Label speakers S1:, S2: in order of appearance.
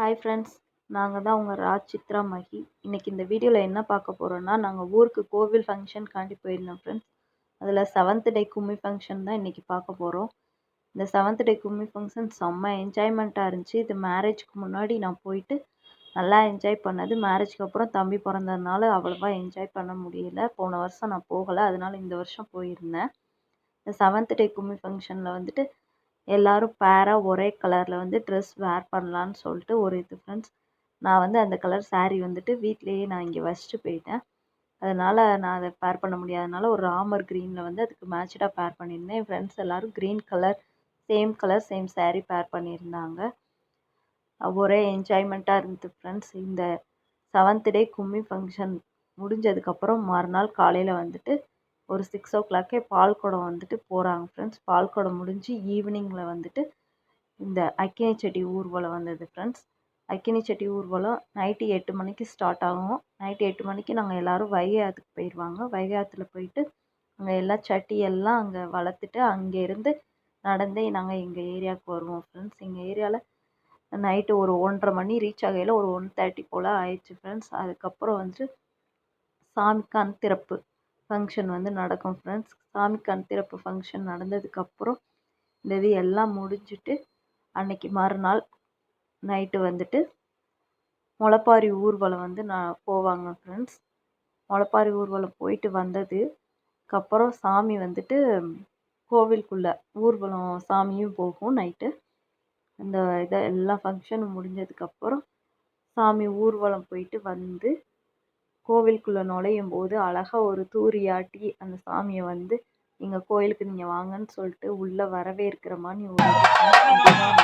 S1: Hi friends நாங்கள் தான் உங்கள் ராஜ் சித்ரா மகி. இன்றைக்கி இந்த வீடியோவில் என்ன பார்க்க போகிறோன்னா நாங்கள் ஊருக்கு கோவில் ஃபங்க்ஷனுக்காண்டி போயிருந்தோம் ஃப்ரெண்ட்ஸ் அதில் செவன்த் டே கும்மி ஃபங்க்ஷன் தான் இன்றைக்கி பார்க்க போகிறோம் இந்த செவன்த் டே கும்மி ஃபங்க்ஷன் செம்ம என்ஜாய்மெண்ட்டாக இருந்துச்சு. இது மேரேஜ்க்கு முன்னாடி நான் போயிட்டு நல்லா என்ஜாய் பண்ணது. மேரேஜ்க்கு அப்புறம் தம்பி பிறந்ததுனால அவ்வளோவா என்ஜாய் பண்ண முடியல. போன வருஷம் நான் போகலை. அதனால இந்த வருஷம் போயிருந்தேன். இந்த செவன்த் டே கும்மி ஃபங்க்ஷனில் வந்துட்டு எல்லாரும் பேராக ஒரே கலரில் வந்து ட்ரெஸ் வேர் பண்ணலான்னு சொல்லிட்டு ஒரு இது ஃப்ரெண்ட்ஸ் நான் வந்து அந்த கலர் சாரீ வந்துட்டு வீட்டிலேயே நான் இங்கே வச்சுட்டு போயிட்டேன். அதனால் நான் அதை பேர் பண்ண முடியாதனால ஒரு ராமர் க்ரீனில் வந்து அதுக்கு மேட்சடாக பேர் பண்ணியிருந்தேன். என் ஃப்ரெண்ட்ஸ் எல்லோரும் green colour same colour same saree pair பண்ணியிருந்தாங்க. ஒரே என்ஜாய்மெண்ட்டாக இருந்தது ஃப்ரெண்ட்ஸ் இந்த செவன்த் டே கும்மி ஃபங்க்ஷன் முடிஞ்சதுக்கப்புறம் மறுநாள் காலையில் வந்துட்டு ஒரு சிக்ஸ் ஓ கிளாக்கே பால்குடம் வந்துட்டு போகிறாங்க ஃப்ரெண்ட்ஸ் பால்குடம் முடிஞ்சு ஈவினிங்கில் வந்துட்டு இந்த அக்கினி செட்டி ஊர்வலம் வந்தது ஃப்ரெண்ட்ஸ் அக்கினி செட்டி ஊர்வலம் நைட்டு எட்டு மணிக்கு ஸ்டார்ட் ஆகும். நைட்டு எட்டு மணிக்கு நாங்கள் எல்லோரும் வைகை ஆற்றுக்கு போயிடுவாங்க வைகை ஆற்றுல போயிட்டு அங்கே எல்லா சட்டியெல்லாம் அங்கே வளர்த்துட்டு அங்கேருந்து நடந்தே நாங்கள் எங்கள் ஏரியாவுக்கு வருவோம் ஃப்ரெண்ட்ஸ் எங்கள் ஏரியாவில் நைட்டு ஒரு ஒன்றரை மணி ரீச் ஆகையில் ஒரு ஒன் தேர்ட்டி போல் ஆயிடுச்சு ஃப்ரெண்ட்ஸ் அதுக்கப்புறம் வந்துட்டு சாமி கண் திறப்பு. ஃபங்க்ஷன் வந்து நடக்கும் ஃப்ரெண்ட்ஸ் சாமி கண் திறப்பு ஃபங்க்ஷன் நடந்ததுக்கப்புறம் இந்த இது எல்லாம் முடிஞ்சுட்டு அன்னைக்கு மறுநாள் நைட்டு வந்துட்டு முளைப்பாரி ஊர்வலம் வந்து நான் போவாங்க ஃப்ரெண்ட்ஸ் முளப்பாரி ஊர்வலம் போயிட்டு வந்ததுக்கப்புறம் சாமி வந்துட்டு கோவிலுக்குள்ளே ஊர்வலம் சாமியும் போகும் நைட்டு அந்த இதை எல்லா ஃபங்க்ஷனும் முடிஞ்சதுக்கப்புறம் சாமி ஊர்வலம் போயிட்டு வந்து கோவிலுக்குள்ளே நுழையும் போது அழகாக ஒரு தூரியாட்டி அந்த சாமியை வந்து எங்கள் கோயிலுக்கு நீங்கள் வாங்கன்னு சொல்லிட்டு உள்ளே வரவேற்கிற மாதிரி ஒரு